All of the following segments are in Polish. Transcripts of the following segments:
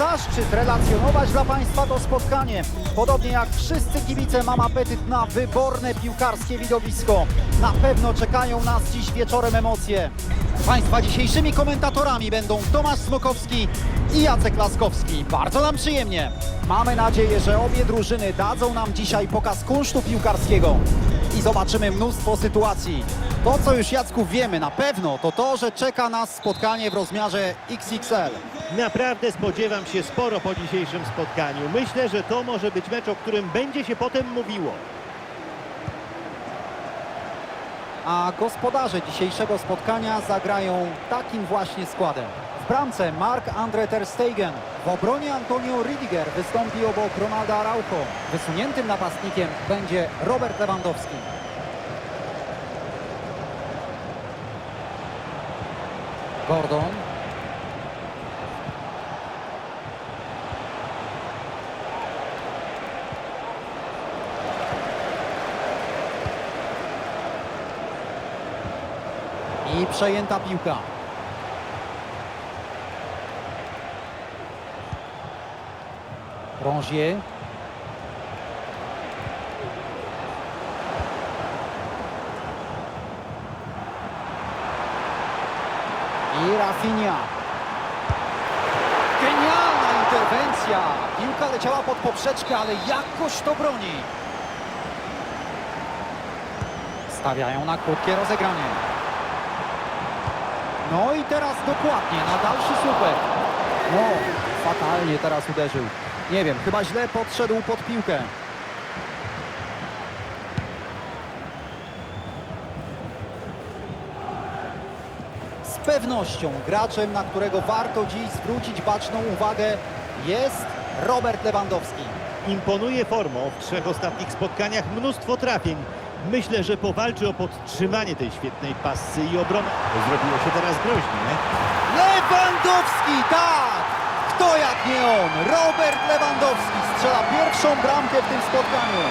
zaszczyt relacjonować dla Państwa to spotkanie. Podobnie jak wszyscy kibice mam apetyt na wyborne piłkarskie widowisko. Na pewno czekają nas dziś wieczorem emocje. Państwa dzisiejszymi komentatorami będą Tomasz Smokowski i Jacek Laskowski. Bardzo nam przyjemnie. Mamy nadzieję, że obie drużyny dadzą nam dzisiaj pokaz kunsztu piłkarskiego i zobaczymy mnóstwo sytuacji. To, co już Jacku wiemy na pewno, to to, że czeka nas spotkanie w rozmiarze XXL. Naprawdę spodziewam się sporo po dzisiejszym spotkaniu. Myślę, że to może być mecz, o którym będzie się potem mówiło. A gospodarze dzisiejszego spotkania zagrają takim właśnie składem. Bramce Mark-André Ter Stegen. W obronie Antonio Ridiger wystąpi obok Ronalda Araujo. Wysuniętym napastnikiem będzie Robert Lewandowski. Gordon. I przejęta piłka. Rongier. I Rafinha. Genialna interwencja. Piłka leciała pod poprzeczkę, ale jakoś to broni. Stawiają na krótkie rozegranie. No i teraz dokładnie na dalszy słupek. No, fatalnie teraz uderzył. Nie wiem, chyba źle podszedł pod piłkę. Z pewnością graczem, na którego warto dziś zwrócić baczną uwagę jest Robert Lewandowski. Imponuje formą w trzech ostatnich spotkaniach mnóstwo trafień. Myślę, że powalczy o podtrzymanie tej świetnej pasy i obrony. Zrobiło się teraz groźnie. Lewandowski, tak! Kto jak nie on? Robert Lewandowski strzela pierwszą bramkę w tym spotkaniu.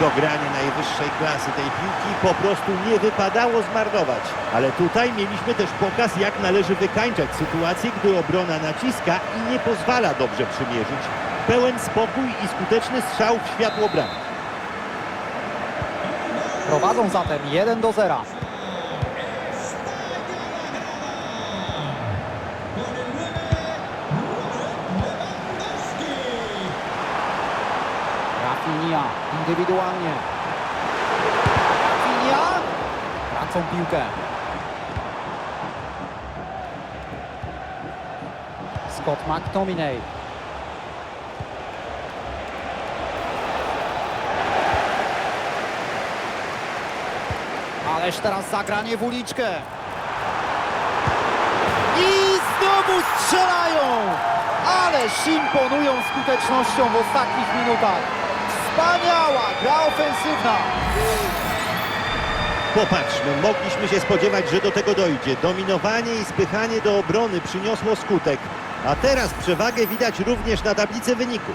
Dogranie najwyższej klasy tej piłki po prostu nie wypadało zmarnować. Ale tutaj mieliśmy też pokaz, jak należy wykańczać sytuację, gdy obrona naciska i nie pozwala dobrze przymierzyć. Pełen spokój i skuteczny strzał w światło bramki. Prowadzą zatem 1 do 0. Rafinha indywidualnie. Rafinha tracą piłkę. Scott McTominay. Ależ teraz zagranie w uliczkę. I znowu strzelają! Ależ imponują skutecznością w ostatnich minutach. Wspaniała gra ofensywna. Popatrzmy, mogliśmy się spodziewać, że do tego dojdzie. Dominowanie i spychanie do obrony przyniosło skutek. A teraz przewagę widać również na tablicy wyników.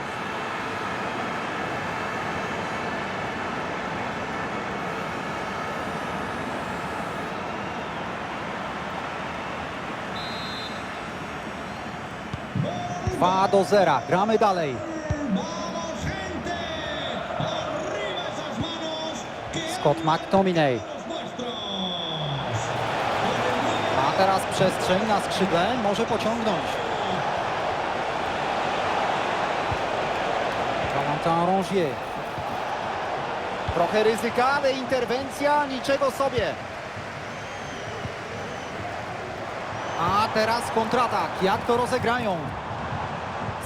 Dwa do 0. Gramy dalej. Scott McTominay. A teraz przestrzeń na skrzydle może pociągnąć. Valentin Rongier. Trochę ryzyka, ale interwencja niczego sobie. A teraz kontratak. Jak to rozegrają?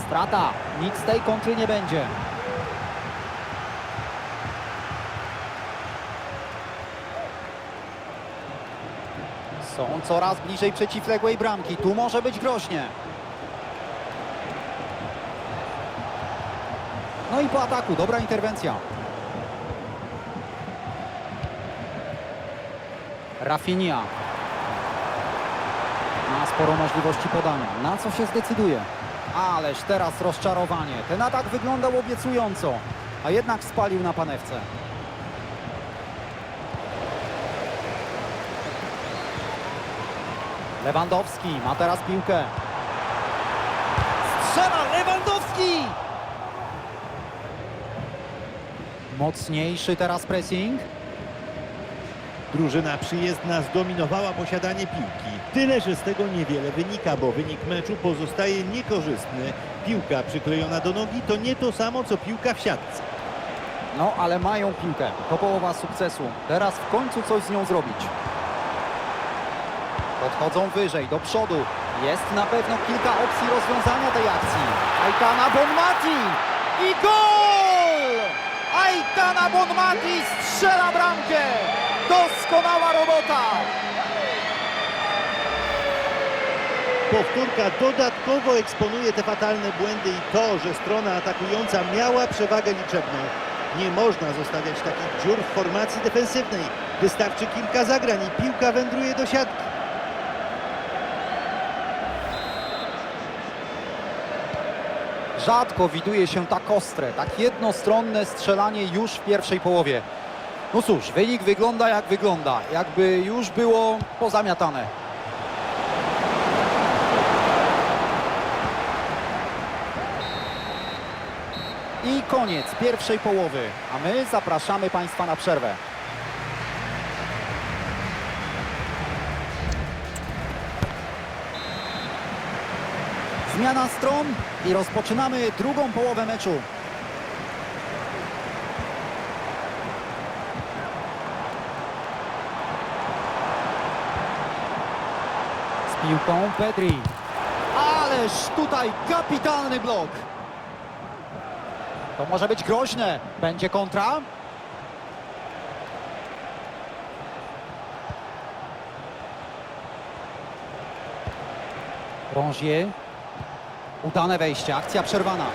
Strata. Nic z tej kontry nie będzie. Są coraz bliżej przeciwległej bramki. Tu może być groźnie. No i po ataku. Dobra interwencja. Rafinha. Ma sporo możliwości podania. Na co się zdecyduje? Ależ teraz rozczarowanie. Ten atak wyglądał obiecująco, a jednak spalił na panewce. Lewandowski ma teraz piłkę. Strzela Lewandowski! Mocniejszy teraz pressing. Drużyna przyjezdna zdominowała posiadanie piłki. Tyle, że z tego niewiele wynika, bo wynik meczu pozostaje niekorzystny. Piłka przyklejona do nogi to nie to samo, co piłka w siatce. No, ale mają piłkę. To połowa sukcesu. Teraz w końcu coś z nią zrobić. Podchodzą wyżej, do przodu. Jest na pewno kilka opcji rozwiązania tej akcji. Aitana Bonmati i gol! Aitana Bonmati strzela bramkę! Doskonała robota! Powtórka dodatkowo eksponuje te fatalne błędy i to, że strona atakująca miała przewagę liczebną. Nie można zostawiać takich dziur w formacji defensywnej. Wystarczy kilka zagrań i piłka wędruje do siatki. Rzadko widuje się tak ostre, tak jednostronne strzelanie już w pierwszej połowie. No cóż, wynik wygląda jak wygląda, jakby już było pozamiatane. I koniec pierwszej połowy, a my zapraszamy Państwa na przerwę. Zmiana stron i rozpoczynamy drugą połowę meczu. Z piłką Pedri. Ależ tutaj kapitalny blok. To może być groźne. Będzie kontra. Rongier. Udane wejście, akcja przerwana.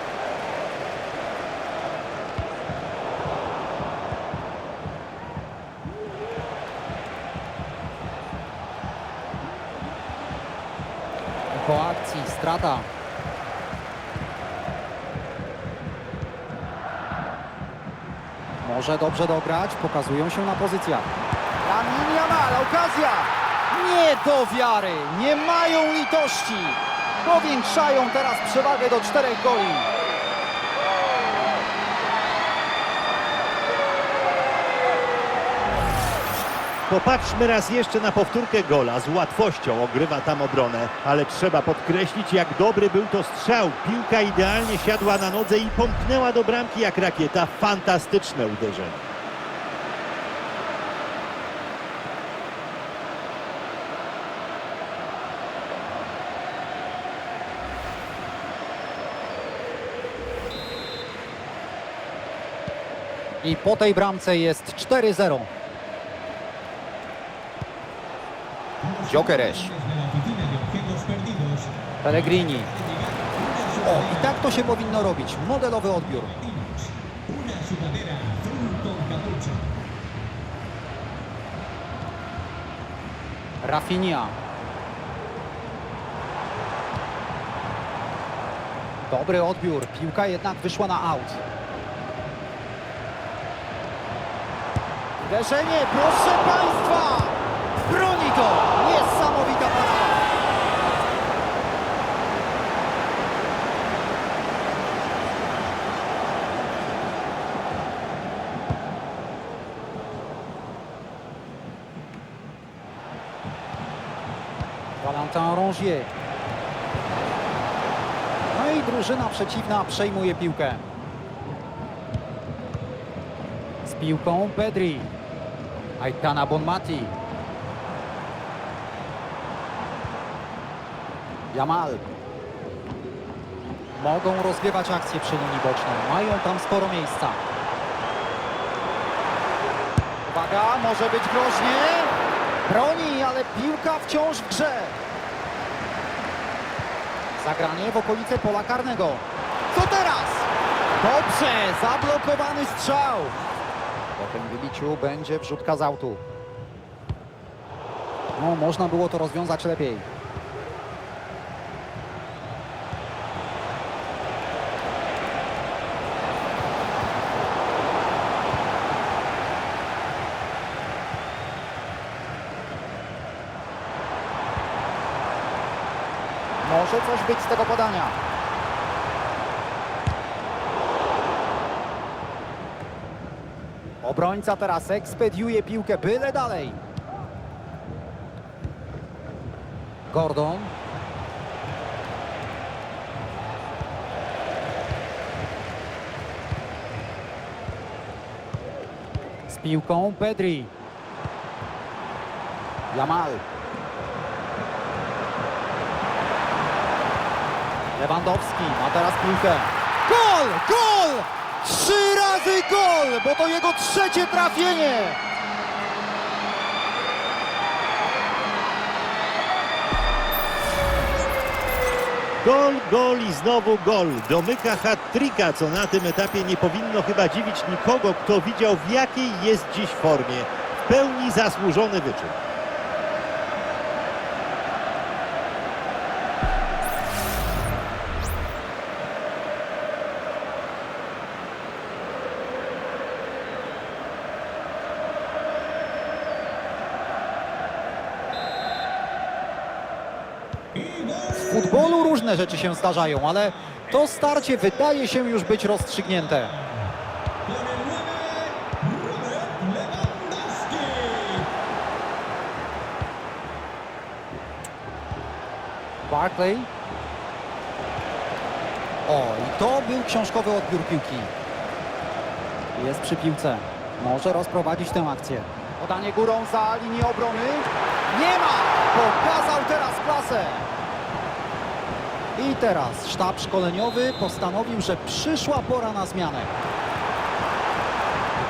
Po akcji strata. Może dobrze dograć, pokazują się na pozycjach. Lamin Yamal, okazja! Nie do wiary, nie mają litości. Powiększają teraz przewagę do czterech goli. Popatrzmy raz jeszcze na powtórkę gola. Z łatwością ogrywa tam obronę, ale trzeba podkreślić, jak dobry był to strzał. Piłka idealnie siadła na nodze i pomknęła do bramki jak rakieta. Fantastyczne uderzenie. I po tej bramce jest 4-0. Gyökeres. Pellegrini. O, i tak to się powinno robić. Modelowy odbiór. Rafinha. Dobry odbiór. Piłka jednak wyszła na aut. Uderzenie, proszę Państwa! Broni to! Niesamowita parada! Valentin Rongier. No i drużyna przeciwna przejmuje piłkę. Z piłką Pedri. Aitana Bonmati. Jamal. Mogą rozgrywać akcje przy linii bocznej. Mają tam sporo miejsca. Uwaga, może być groźnie. Broni, ale piłka wciąż w grze. Zagranie w okolice pola karnego. Co teraz? Dobrze, zablokowany strzał. Po tym wybiciu będzie wrzutka z autu. No, można było to rozwiązać lepiej. Może coś być z tego podania. Obrońca teraz ekspediuje piłkę byle dalej. Gordon. Z piłką Pedri. Jamal. Lewandowski ma teraz piłkę. Gol! Gol! Trzy razy gol! Bo to jego trzecie trafienie! Gol, gol i znowu gol. Domyka hat-tricka, co na tym etapie nie powinno chyba dziwić nikogo, kto widział w jakiej jest dziś formie. W pełni zasłużony wyczyn. W futbolu różne rzeczy się zdarzają, ale to starcie wydaje się już być rozstrzygnięte. Barclay. O, i to był książkowy odbiór piłki. Jest przy piłce. Może rozprowadzić tę akcję. Podanie górą za linię obrony. Nie ma! Pokazał teraz klasę. I teraz sztab szkoleniowy postanowił, że przyszła pora na zmianę.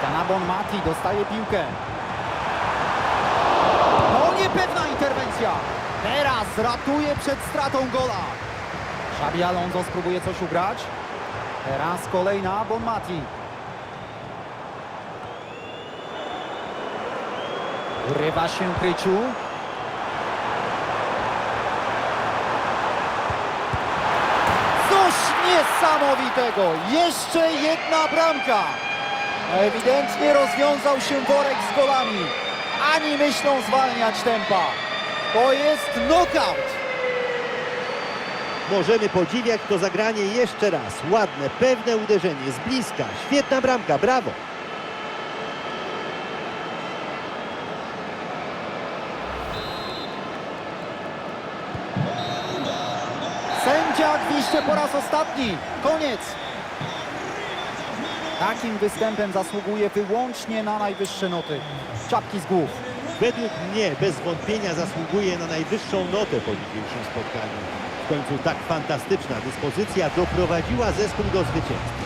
Kanabon Mati dostaje piłkę. No niepewna interwencja. Teraz ratuje przed stratą gola. Xabi Alonso spróbuje coś ugrać. Teraz kolejna Bon Mati. Urywa się Kryciu. Coś niesamowitego! Jeszcze jedna bramka! Ewidentnie rozwiązał się worek z golami. Ani myślą zwalniać tempa. To jest knockout! Możemy podziwiać to zagranie jeszcze raz. Ładne, pewne uderzenie z bliska. Świetna bramka, brawo. Gwizdże po raz ostatni. Koniec. Takim występem zasługuje wyłącznie na najwyższe noty. Czapki z głów. Według mnie bez wątpienia zasługuje na najwyższą notę po dzisiejszym spotkaniu. W końcu tak fantastyczna dyspozycja doprowadziła zespół do zwycięstwa.